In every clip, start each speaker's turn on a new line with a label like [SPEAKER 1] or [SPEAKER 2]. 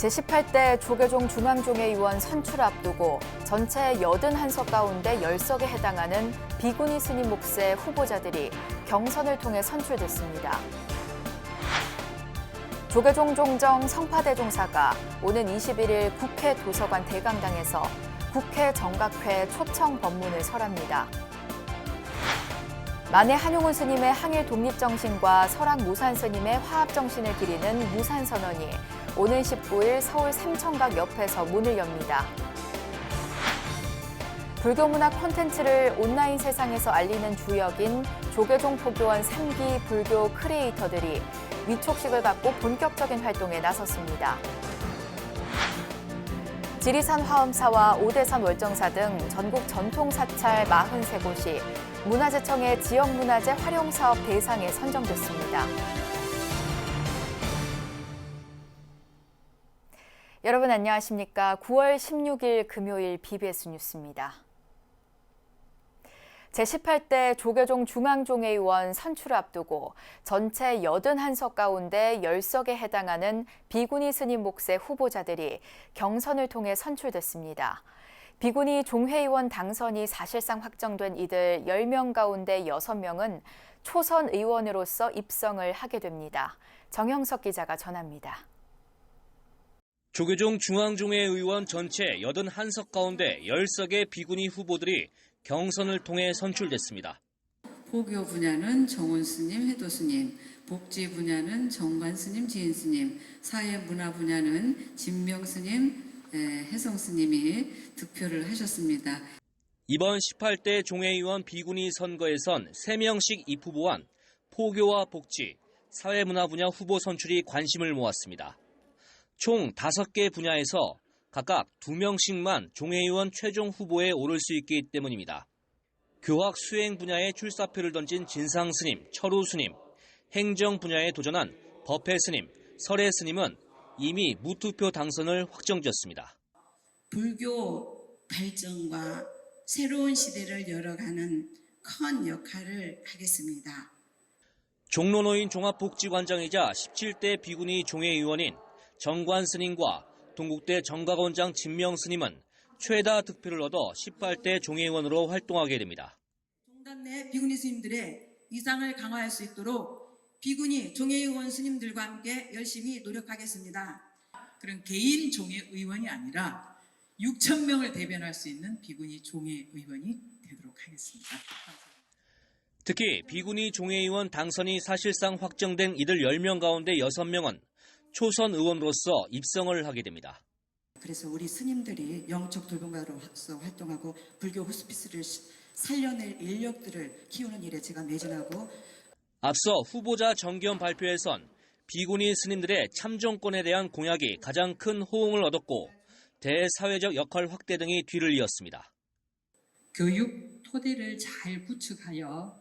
[SPEAKER 1] 제18대 조계종 중앙종회 의원 선출 앞두고 전체 81석 가운데 10석에 해당하는 비구니 스님 몫의 후보자들이 경선을 통해 선출됐습니다. 조계종 종정 성파대종사가 오는 21일 국회 도서관 대강당에서 국회 정각회 초청 법문을 설합니다. 만해 한용운 스님의 항일 독립정신과 설악 무산 스님의 화합정신을 기리는 무산선언이 오는 19일 서울 삼청각 옆에서 문을 엽니다. 불교 문화 콘텐츠를 온라인 세상에서 알리는 주역인 조계종 포교원 3기 불교 크리에이터들이 위촉식을 갖고 본격적인 활동에 나섰습니다. 지리산 화엄사와 오대산 월정사 등 전국 전통 사찰 43곳이 문화재청의 지역문화재 활용사업 대상에 선정됐습니다. 여러분 안녕하십니까? 9월 16일 금요일 BBS 뉴스입니다. 제18대 조계종 중앙종회의원 선출을 앞두고 전체 81석 가운데 10석에 해당하는 비구니 스님 몫의 후보자들이 경선을 통해 선출됐습니다. 비구니 종회의원 당선이 사실상 확정된 이들 10명 가운데 6명은 초선 의원으로서 입성을 하게 됩니다. 정형석 기자가 전합니다.
[SPEAKER 2] 조계종 중앙종회 의원 전체 81석 가운데 10석의 비구니 후보들이 경선을 통해 선출됐습니다.
[SPEAKER 3] 포교 분야는 정원 스님, 해도 스님, 복지 분야는 정관 스님, 지인 스님, 사회 문화 분야는 진명 스님, 에, 혜성 스님이 득표를 하셨습니다.
[SPEAKER 2] 이번 18대 종회의원 비구니 선거에선 3명씩 입후보한 포교와 복지, 사회문화 분야 후보 선출이 관심을 모았습니다. 총 5개 분야에서 각각 2명씩만 종회의원 최종 후보에 오를 수 있기 때문입니다. 교학 수행 분야에 출사표를 던진 진상 스님, 철우 스님, 행정 분야에 도전한 법회 스님, 설해 스님은 이미 무투표 당선을 확정지었습니다.
[SPEAKER 4] 불교 발전과 새로운 시대를 열어가는 큰 역할을 하겠습니다.
[SPEAKER 2] 종로노인 종합복지관장이자 17대 비구니 종회의원인 정관 스님과 동국대 정각원장 진명 스님은 최다 득표를 얻어 18대 종회의원으로 활동하게 됩니다.
[SPEAKER 5] 종단 내 비구니 스님들의 이상을 강화할 수 있도록 비구니 종회의원 스님들과 함께 열심히 노력하겠습니다.
[SPEAKER 6] 그런 개인 종회 의원이 아니라 6천 명을 대변할 수 있는 비구니 종회 의원이 되도록 하겠습니다.
[SPEAKER 2] 특히 비구니 종회의원 당선이 사실상 확정된 이들 10명 가운데 6명은 초선 의원으로서 입성을 하게 됩니다.
[SPEAKER 4] 그래서 우리 스님들이 영적 돌봄가로서 활동하고 불교 호스피스를 시- 살려낼 인력들을 키우는 일에 제가 매진하고
[SPEAKER 2] 앞서 후보자 정견 발표에선 비구니 스님들의 참정권에 대한 공약이 가장 큰 호응을 얻었고 대사회적 역할 확대 등이 뒤를 이었습니다.
[SPEAKER 6] 교육 토대를 잘 구축하여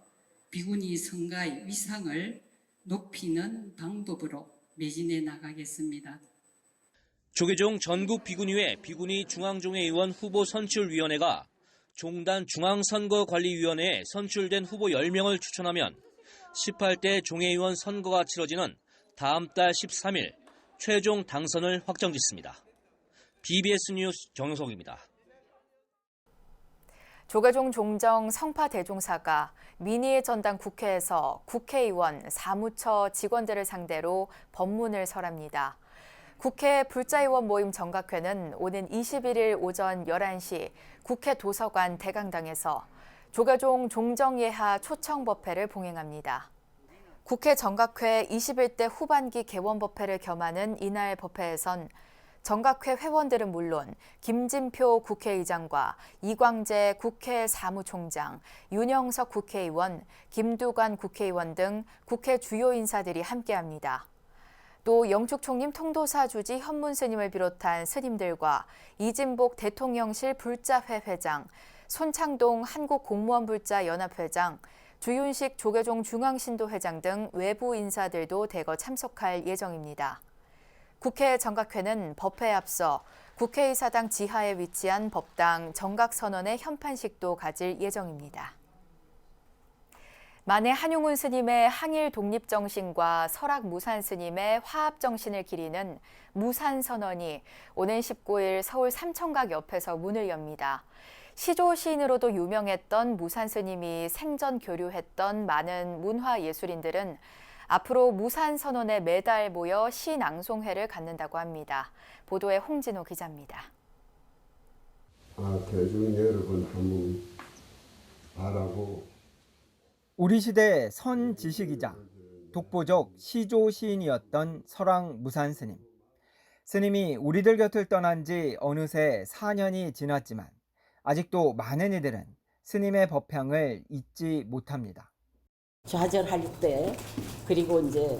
[SPEAKER 6] 비구니 성가의 위상을 높이는 방법으로 매진해 나가겠습니다.
[SPEAKER 2] 조계종 전국 비구니회 비구니 중앙종회의원 후보 선출위원회가 종단 중앙선거관리위원회에 선출된 후보 10명을 추천하면 18대 종회의원 선거가 치러지는 다음 달 13일 최종 당선을 확정짓습니다. BBS 뉴스 정석입니다.
[SPEAKER 1] 조계종 종정 성파 대종사가 민의의 전당 국회에서 국회의원, 사무처 직원들을 상대로 법문을 설합니다. 국회 불자의원 모임 정각회는 오는 21일 오전 11시 국회 도서관 대강당에서 조계종 종정예하 초청법회를 봉행합니다. 국회 정각회 21대 후반기 개원법회를 겸하는 이날 법회에선 정각회 회원들은 물론 김진표 국회의장과 이광재 국회 사무총장, 윤영석 국회의원, 김두관 국회의원 등 국회 주요 인사들이 함께합니다. 또 영축총림 통도사 주지 현문 스님을 비롯한 스님들과 이진복 대통령실 불자회 회장, 손창동 한국공무원 불자 연합회장, 주윤식 조계종 중앙신도 회장 등 외부 인사들도 대거 참석할 예정입니다. 국회 정각회는 법회에 앞서 국회의사당 지하에 위치한 법당 정각선언의 현판식도 가질 예정입니다. 만해 한용운 스님의 항일 독립 정신과 설악 무산 스님의 화합 정신을 기리는 무산 선언이 오는 19일 서울 삼청각 옆에서 문을 엽니다. 시조 시인으로도 유명했던 무산 스님이 생전 교류했던 많은 문화 예술인들은 앞으로 무산 선언에 매달 모여 시 낭송회를 갖는다고 합니다. 보도에 홍진호 기자입니다.
[SPEAKER 7] 아, 대중 여러분 한번 바라고
[SPEAKER 8] 우리 시대 선 지식이자 독보적 시조 시인이었던 설왕 무산 스님. 스님이 우리들 곁을 떠난 지 어느새 4년이 지났지만 아직도 많은 이들은 스님의 법향을 잊지 못합니다.
[SPEAKER 9] 좌절할 때 그리고 이제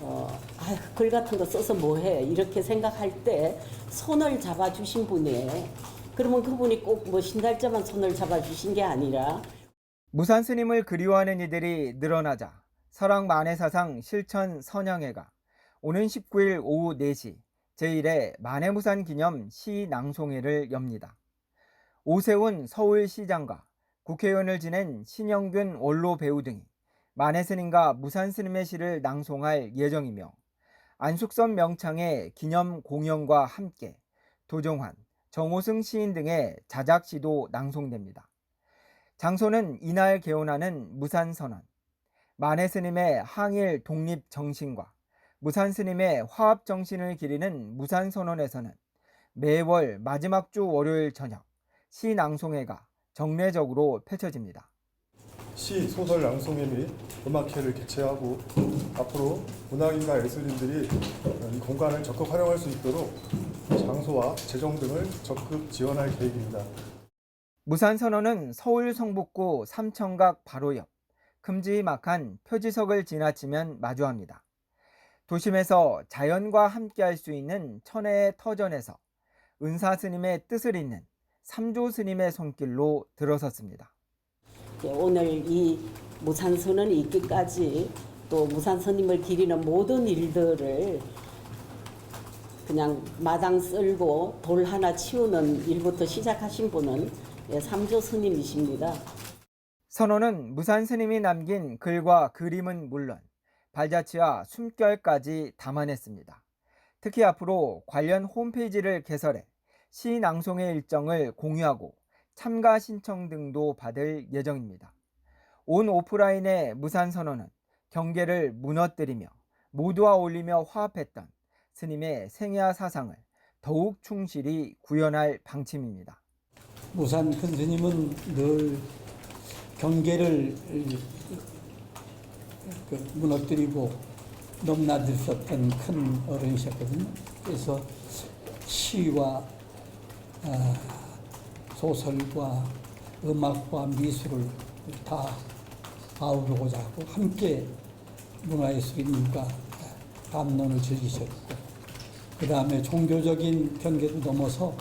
[SPEAKER 9] 어, 아휴, 글 같은 거 써서 뭐해 이렇게 생각할 때 손을 잡아주신 분이에요. 그러면 그분이 꼭 뭐 신달자만 손을 잡아주신 게 아니라
[SPEAKER 8] 무산 스님을 그리워하는 이들이 늘어나자 설왕 만해사상 실천 선양회가 오는 19일 오후 4시 제1회 만해무산 기념 시 낭송회를 엽니다. 오세훈 서울시장과 국회의원을 지낸 신영균 원로 배우 등이 만해 스님과 무산 스님의 시를 낭송할 예정이며 안숙선 명창의 기념 공연과 함께 도종환, 정호승 시인 등의 자작 시도 낭송됩니다. 장소는 이날 개원하는 무산 선언, 만해 스님의 항일 독립 정신과 무산 스님의 화합 정신을 기리는 무산 선언에서는 매월 마지막 주 월요일 저녁 시 낭송회가 정례적으로 펼쳐집니다.
[SPEAKER 10] 시, 소설 낭송회 및 음악회를 개최하고 앞으로 문학인과 예술인들이 이 공간을 적극 활용할 수 있도록 장소와 재정 등을 적극 지원할 계획입니다.
[SPEAKER 8] 무산 선언은 서울 성북구 삼청각 바로 옆 큼지막한 표지석을 지나치면 마주합니다. 도심에서 자연과 함께할 수 있는 천혜의 터전에서 은사 스님의 뜻을 잇는 삼조 스님의 손길로 들어섰습니다.
[SPEAKER 9] 오늘 이 무산선언이 있기까지 또 무산스님을 기리는 모든 일들을 그냥 마당 쓸고 돌 하나 치우는 일부터 시작하신 분은 예, 삼조 스님이십니다.
[SPEAKER 8] 선언은 무산 스님이 남긴 글과 그림은 물론 발자취와 숨결까지 담아냈습니다. 특히 앞으로 관련 홈페이지를 개설해 시 낭송의 일정을 공유하고 참가 신청 등도 받을 예정입니다. 온 오프라인의 무산 선언은 경계를 무너뜨리며 모두와 어울리며 화합했던 스님의 생애와 사상을 더욱 충실히 구현할 방침입니다.
[SPEAKER 11] 무산 큰 스님은 늘 경계를 그 무너뜨리고 넘나드셨던 큰 어른이셨거든요. 그래서 시와 아, 소설과 음악과 미술을 다 아우르고자 하고 함께 문화예술인과 감론을 즐기셨고 그 다음에 종교적인 경계도 넘어서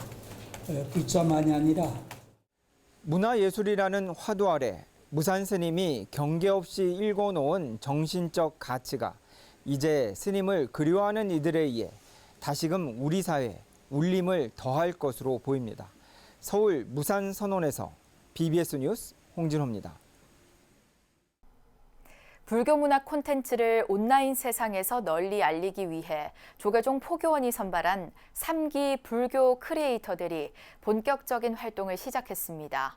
[SPEAKER 11] 에, 글자만이 아니라
[SPEAKER 8] 문화예술이라는 화두 아래 무산 스님이 경계 없이 읽어놓은 정신적 가치가 이제 스님을 그리워하는 이들에 의해 다시금 우리 사회에 울림을 더할 것으로 보입니다. 서울 무산 선언에서 BBS 뉴스 홍진호입니다.
[SPEAKER 1] 불교 문화 콘텐츠를 온라인 세상에서 널리 알리기 위해 조계종 포교원이 선발한 3기 불교 크리에이터들이 본격적인 활동을 시작했습니다.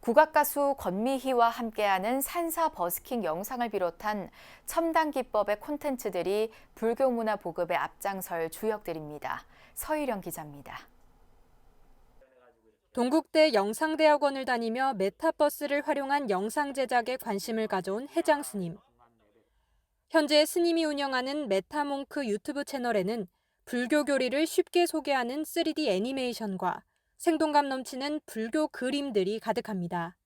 [SPEAKER 1] 국악 가수 권미희와 함께하는 산사 버스킹 영상을 비롯한 첨단 기법의 콘텐츠들이 불교 문화 보급에 앞장설 주역들입니다. 서희령 기자입니다.
[SPEAKER 12] 동국대 영상대학원을 다니며 메타버스를 활용한 영상 제작에 관심을 가져온 해장 스님. 현재 스님이 운영하는 메타몽크 유튜브 채널에는 불교 교리를 쉽게 소개하는 3D 애니메이션과 생동감 넘치는 불교 그림들이 가득합니다.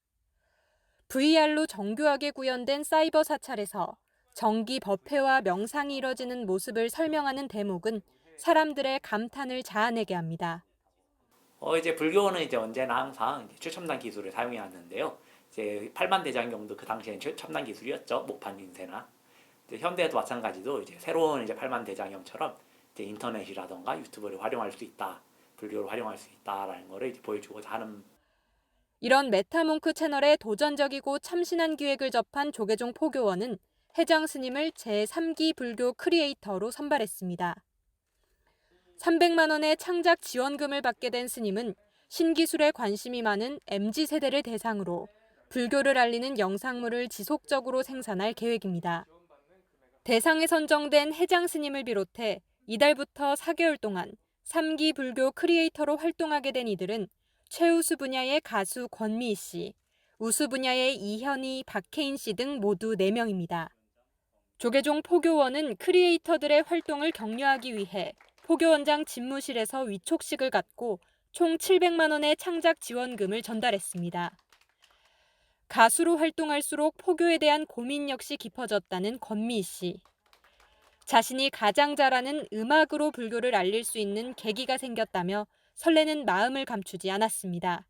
[SPEAKER 12] VR로 정교하게 구현된 사이버 사찰에서 정기 법회와 명상이 이뤄지는 모습을 설명하는 대목은 사람들의 감탄을 자아내게 합니다.
[SPEAKER 13] 어 이제 불교는 이제 언제나 항상 이제 최첨단 기술을 사용해 왔는데요. 이제 팔만 대장경도 그 당시에는 최첨단 기술이었죠. 목판 인쇄나. 현대에도 마찬가지로 이제 새로운 이제 팔만 대장경처럼 이제 인터넷이라던가 유튜브를 활용할 수 있다. 불교를 활용할 수 있다라는 거를 이제 보여주고자 하는
[SPEAKER 12] 이런 메타몽크 채널의 도전적이고 참신한 기획을 접한 조계종 포교원은 해장 스님을 제3기 불교 크리에이터로 선발했습니다. 300만 원의 창작 지원금을 받게 된 스님은 신기술에 관심이 많은 MZ 세대를 대상으로 불교를 알리는 영상물을 지속적으로 생산할 계획입니다. 대상에 선정된 해장 스님을 비롯해 이달부터 4개월 동안 3기 불교 크리에이터로 활동하게 된 이들은 최우수 분야의 가수 권미희 씨, 우수 분야의 이현희, 박혜인 씨 등 모두 4명입니다. 조계종 포교원은 크리에이터들의 활동을 격려하기 위해 포교 원장 집무실에서 위촉식을 갖고 총 700만 원의 창작 지원금을 전달했습니다. 가수로 활동할수록 포교에 대한 고민 역시 깊어졌다는 권미희 씨. 자신이 가장 잘하는 음악으로 불교를 알릴 수 있는 계기가 생겼다며 설레는 마음을 감추지 않았습니다.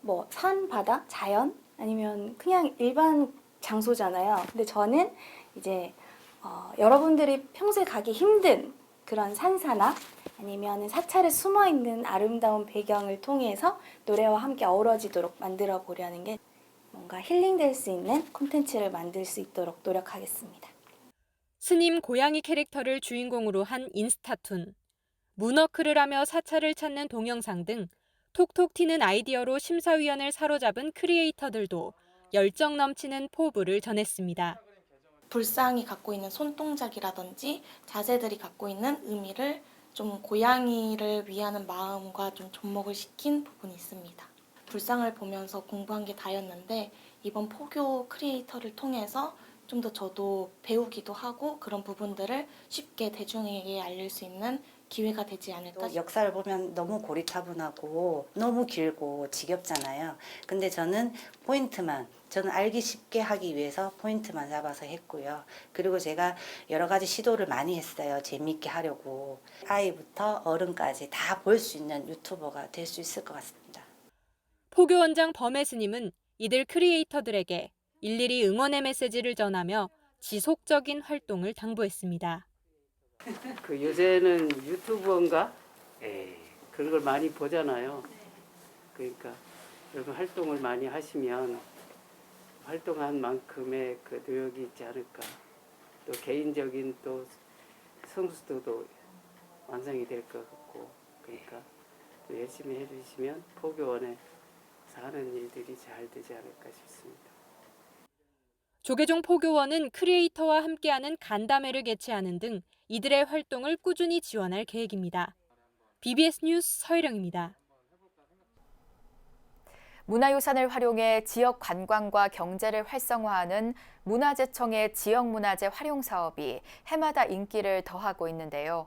[SPEAKER 14] 뭐 산, 바다, 자연 아니면 그냥 일반 장소잖아요. 근데 저는 이제 어, 여러분들이 평소에 가기 힘든 그런 산사나 아니면 사찰에 숨어 있는 아름다운 배경을 통해서 노래와 함께 어우러지도록 만들어 보려는 게 뭔가 힐링될 수 있는 콘텐츠를 만들 수 있도록 노력하겠습니다.
[SPEAKER 12] 스님 고양이 캐릭터를 주인공으로 한 인스타툰, 문어크를 하며 사찰을 찾는 동영상 등 톡톡 튀는 아이디어로 심사위원을 사로잡은 크리에이터들도 열정 넘치는 포부를 전했습니다.
[SPEAKER 14] 불상이 갖고 있는 손동작이라든지 자세들이 갖고 있는 의미를 좀 고양이를 위하는 마음과 좀 접목을 시킨 부분이 있습니다. 불상을 보면서 공부한 게 다였는데 이번 포교 크리에이터를 통해서 좀 더 저도 배우기도 하고 그런 부분들을 쉽게 대중에게 알릴 수 있는 기회가 되지 않을까
[SPEAKER 15] 또 역사를 보면 너무 고리타분하고 너무 길고 지겹잖아요. 근데 저는 포인트만 저는 알기 쉽게 하기 위해서 포인트만 잡아서 했고요. 그리고 제가 여러 가지 시도를 많이 했어요. 재미있게 하려고. 아이부터 어른까지 다 볼 수 있는 유튜버가 될 수 있을 것 같습니다.
[SPEAKER 12] 포교 원장 범혜 스님은 이들 크리에이터들에게 일일이 응원의 메시지를 전하며 지속적인 활동을 당부했습니다.
[SPEAKER 16] 그 요새는 유튜브인가? 예, 그런 걸 많이 보잖아요. 그러니까 여러분 활동을 많이 하시면 활동한 만큼의 그 노력이 있지 않을까. 또 개인적인 또 성수도도 완성이 될 것 같고 그러니까 또 열심히 해주시면 포교원에 사는 일들이 잘 되지 않을까 싶습니다.
[SPEAKER 12] 조계종 포교원은 크리에이터와 함께하는 간담회를 개최하는 등 이들의 활동을 꾸준히 지원할 계획입니다. BBS 뉴스 서희령입니다.
[SPEAKER 1] 문화유산을 활용해 지역 관광과 경제를 활성화하는 문화재청의 지역문화재 활용 사업이 해마다 인기를 더하고 있는데요.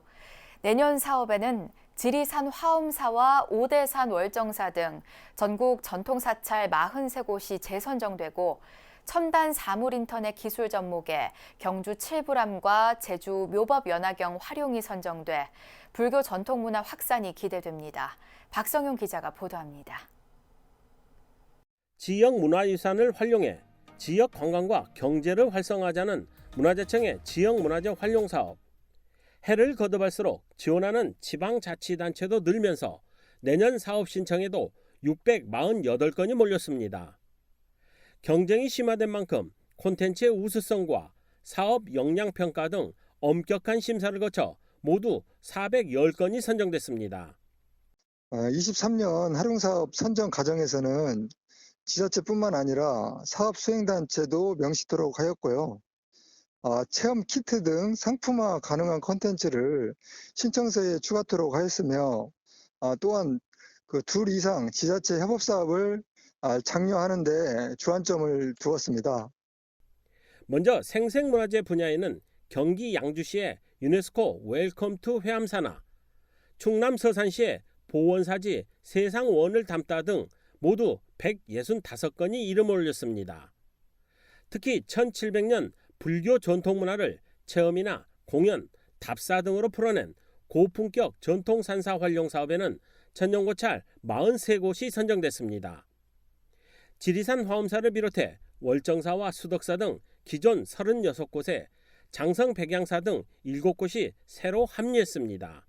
[SPEAKER 1] 내년 사업에는 지리산 화엄사와 오대산 월정사 등 전국 전통사찰 43곳이 재선정되고 첨단 사물 인터넷 기술 접목에 경주 칠불암과 제주 묘법 연화경 활용이 선정돼 불교 전통 문화 확산이 기대됩니다. 박성용 기자가 보도합니다.
[SPEAKER 17] 지역 문화유산을 활용해 지역 관광과 경제를 활성화하자는 문화재청의 지역 문화재 활용 사업. 해를 거듭할수록 지원하는 지방자치단체도 늘면서 내년 사업 신청에도 648건이 몰렸습니다. 경쟁이 심화된 만큼 콘텐츠의 우수성과 사업 역량 평가 등 엄격한 심사를 거쳐 모두 410건이 선정됐습니다.
[SPEAKER 18] 23년 활용사업 선정 과정에서는 지자체뿐만 아니라 사업 수행단체도 명시토록 하였고요. 아, 체험 키트 등 상품화 가능한 콘텐츠를 신청서에 추가토록 하였으며 아, 또한 그 둘 이상 지자체 협업 사업을 아, 장려하는데 주안점을 두었습니다.
[SPEAKER 17] 먼저 생생문화재 분야에는 경기 양주시의 유네스코 웰컴 투 회암사나 충남 서산시의 보원사지 세상원을 담다 등 모두 165건이 이름을 올렸습니다. 특히 1700년 불교 전통문화를 체험이나 공연, 답사 등으로 풀어낸 고품격 전통산사 활용 사업에는 천년고찰 43곳이 선정됐습니다. 지리산 화엄사를 비롯해 월정사와 수덕사 등 기존 36곳에 장성 백양사 등 7곳이 새로 합류했습니다.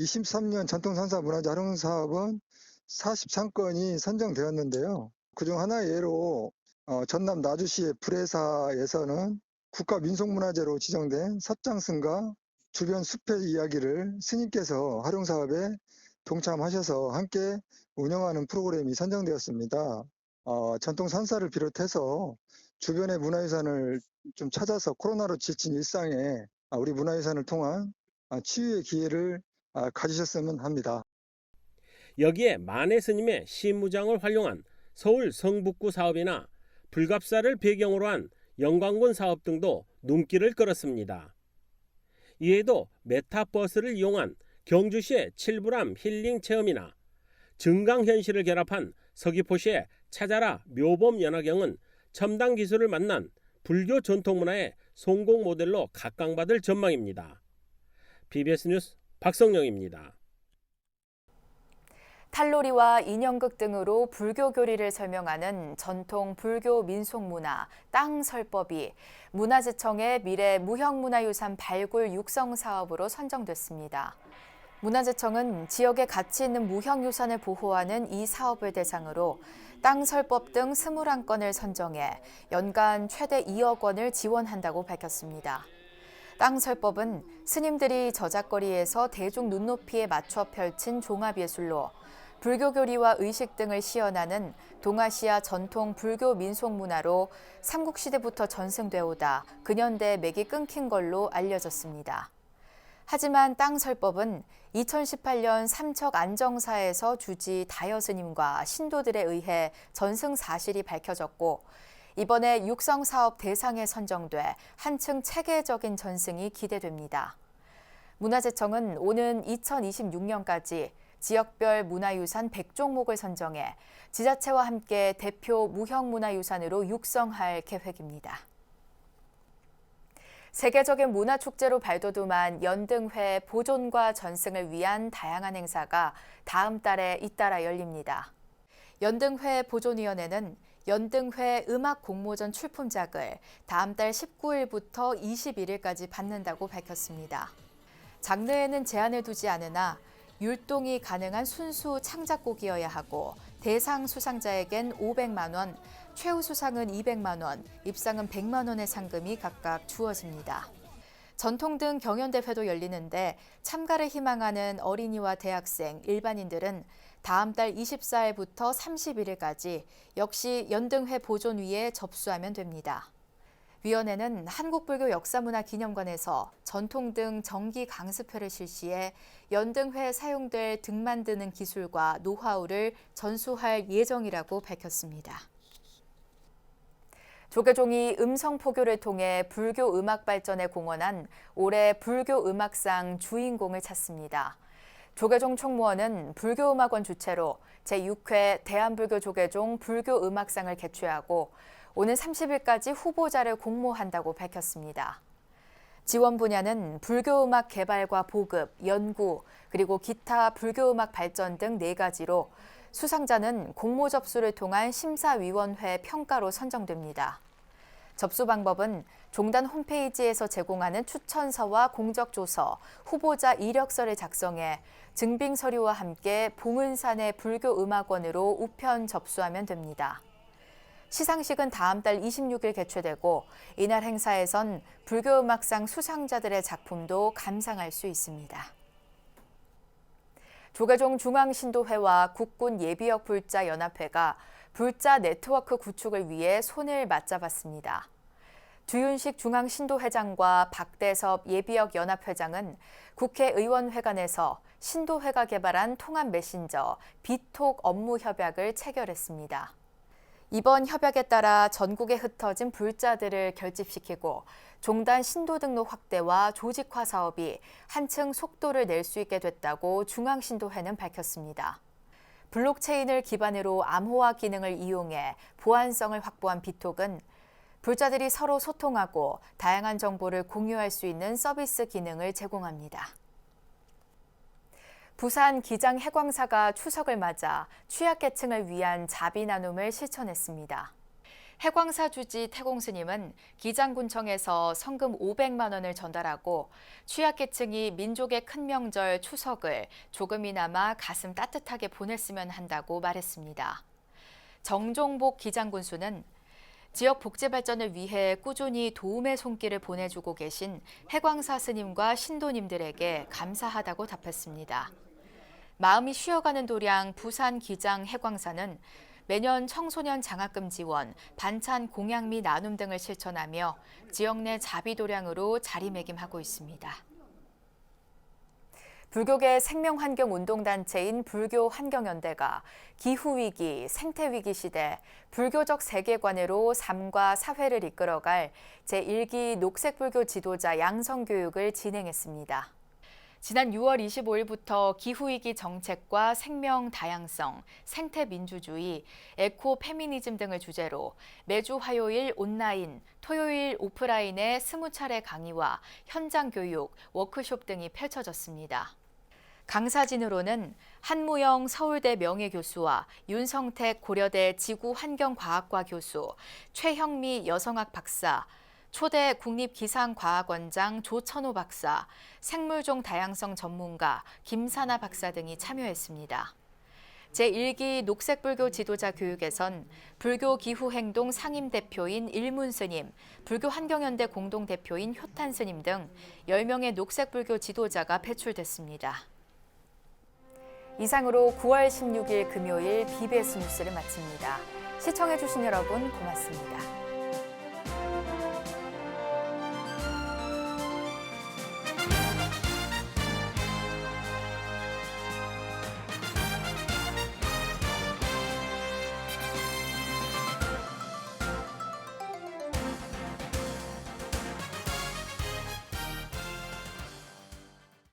[SPEAKER 18] 23년 전통산사 활용 사업은 43건이 선정되었는데요. 그중 하나의 예로 어, 전남 나주시의 불회사에서는 국가 민속문화재로 지정된 섭장승과 주변 숲의 이야기를 스님께서 활용 사업에 동참하셔서 함께 운영하는 프로그램이 선정되었습니다. 어, 전통 산사를 비롯해서 주변의 문화유산을 좀 찾아서 코로나로 지친 일상에 아, 우리 문화유산을 통한 아, 치유의 기회를 아, 가지셨으면 합니다.
[SPEAKER 17] 여기에 만해 스님의 시무장을 활용한 서울 성북구 사업이나 불갑사를 배경으로 한 영광군 사업 등도 눈길을 끌었습니다. 이에도 메타버스를 이용한 경주시의 칠부람 힐링 체험이나 증강현실을 결합한 서귀포시의 찾아라 묘범 연화경은 첨단 기술을 만난 불교 전통문화의 성공 모델로 각광받을 전망입니다. BBS 뉴스 박성영입니다.
[SPEAKER 1] 탈놀이와 인형극 등으로 불교 교리를 설명하는 전통 불교 민속문화 땅설법이 문화재청의 미래 무형문화유산 발굴 육성 사업으로 선정됐습니다. 문화재청은 지역에 가치 있는 무형유산을 보호하는 이 사업을 대상으로 땅 설법 등 21건을 선정해 연간 최대 2억 원을 지원한다고 밝혔습니다. 땅 설법은 스님들이 저작거리에서 대중 눈높이에 맞춰 펼친 종합예술로 불교 교리와 의식 등을 시연하는 동아시아 전통 불교 민속 문화로 삼국시대부터 전승돼 오다 근현대 맥이 끊긴 걸로 알려졌습니다. 하지만 땅설법은 2018년 삼척 안정사에서 주지 다여스님과 신도들에 의해 전승 사실이 밝혀졌고 이번에 육성 사업 대상에 선정돼 한층 체계적인 전승이 기대됩니다. 문화재청은 오는 2026년까지 지역별 문화유산 100종목을 선정해 지자체와 함께 대표 무형문화유산으로 육성할 계획입니다. 세계적인 문화축제로 발돋움한 연등회 보존과 전승을 위한 다양한 행사가 다음 달에 잇따라 열립니다. 연등회 보존위원회는 연등회 음악 공모전 출품작을 다음 달 19일부터 21일까지 받는다고 밝혔습니다. 장르에는 제한을 두지 않으나 율동이 가능한 순수 창작곡이어야 하고 대상 수상자에겐 500만 원, 최우 수상은 200만 원, 입상은 100만 원의 상금이 각각 주어집니다. 전통 등 경연대회도 열리는데 참가를 희망하는 어린이와 대학생, 일반인들은 다음 달 24일부터 31일까지 역시 연등회 보존위에 접수하면 됩니다. 위원회는 한국불교 역사문화기념관에서 전통 등 정기 강습회를 실시해 연등회에 사용될 등 만드는 기술과 노하우를 전수할 예정이라고 밝혔습니다. 조계종이 음성 포교를 통해 불교 음악 발전에 공헌한 올해 불교 음악상 주인공을 찾습니다. 조계종 총무원은 불교음악원 주최로 제6회 대한불교 조계종 불교 음악상을 개최하고 오는 30일까지 후보자를 공모한다고 밝혔습니다. 지원 분야는 불교음악 개발과 보급, 연구, 그리고 기타 불교음악 발전 등 네 가지로 수상자는 공모 접수를 통한 심사위원회 평가로 선정됩니다. 접수 방법은 종단 홈페이지에서 제공하는 추천서와 공적조서, 후보자 이력서를 작성해 증빙 서류와 함께 봉은산의 불교 음악원으로 우편 접수하면 됩니다. 시상식은 다음 달 26일 개최되고 이날 행사에선 불교 음악상 수상자들의 작품도 감상할 수 있습니다. 조계종 중앙신도회와 국군 예비역 불자 연합회가 불자 네트워크 구축을 위해 손을 맞잡았습니다. 주윤식 중앙신도회장과 박대섭 예비역 연합회장은 국회의원회관에서 신도회가 개발한 통합 메신저 비톡 업무 협약을 체결했습니다. 이번 협약에 따라 전국에 흩어진 불자들을 결집시키고 종단 신도 등록 확대와 조직화 사업이 한층 속도를 낼 수 있게 됐다고 중앙신도회는 밝혔습니다. 블록체인을 기반으로 암호화 기능을 이용해 보안성을 확보한 비톡은 불자들이 서로 소통하고 다양한 정보를 공유할 수 있는 서비스 기능을 제공합니다. 부산 기장 해광사가 추석을 맞아 취약계층을 위한 자비 나눔을 실천했습니다. 해광사 주지 태공 스님은 기장군청에서 성금 500만 원을 전달하고 취약계층이 민족의 큰 명절 추석을 조금이나마 가슴 따뜻하게 보냈으면 한다고 말했습니다. 정종복 기장군수는 지역 복지 발전을 위해 꾸준히 도움의 손길을 보내주고 계신 해광사 스님과 신도님들에게 감사하다고 답했습니다. 마음이 쉬어가는 도량 부산 기장 해광사는 매년 청소년 장학금 지원, 반찬 공양미 나눔 등을 실천하며 지역 내 자비도량으로 자리매김하고 있습니다. 불교계 생명환경운동단체인 불교환경연대가 기후위기, 생태위기 시대 불교적 세계관으로 삶과 사회를 이끌어갈 제1기 녹색불교 지도자 양성교육을 진행했습니다. 지난 6월 25일부터 기후위기 정책과 생명 다양성, 생태 민주주의, 에코 페미니즘 등을 주제로 매주 화요일 온라인, 토요일 오프라인의 20차례 강의와 현장 교육, 워크숍 등이 펼쳐졌습니다. 강사진으로는 한무영 서울대 명예교수와 윤성택 고려대 지구환경과학과 교수, 최형미 여성학 박사, 초대 국립기상과학원장 조천호 박사, 생물종 다양성 전문가 김사나 박사 등이 참여했습니다. 제1기 녹색불교 지도자 교육에선 불교 기후행동 상임 대표인 일문 스님, 불교 환경연대 공동 대표인 효탄 스님 등 10명의 녹색불교 지도자가 배출됐습니다. 이상으로 9월 16일 금요일 BBS 뉴스를 마칩니다. 시청해주신 여러분 고맙습니다.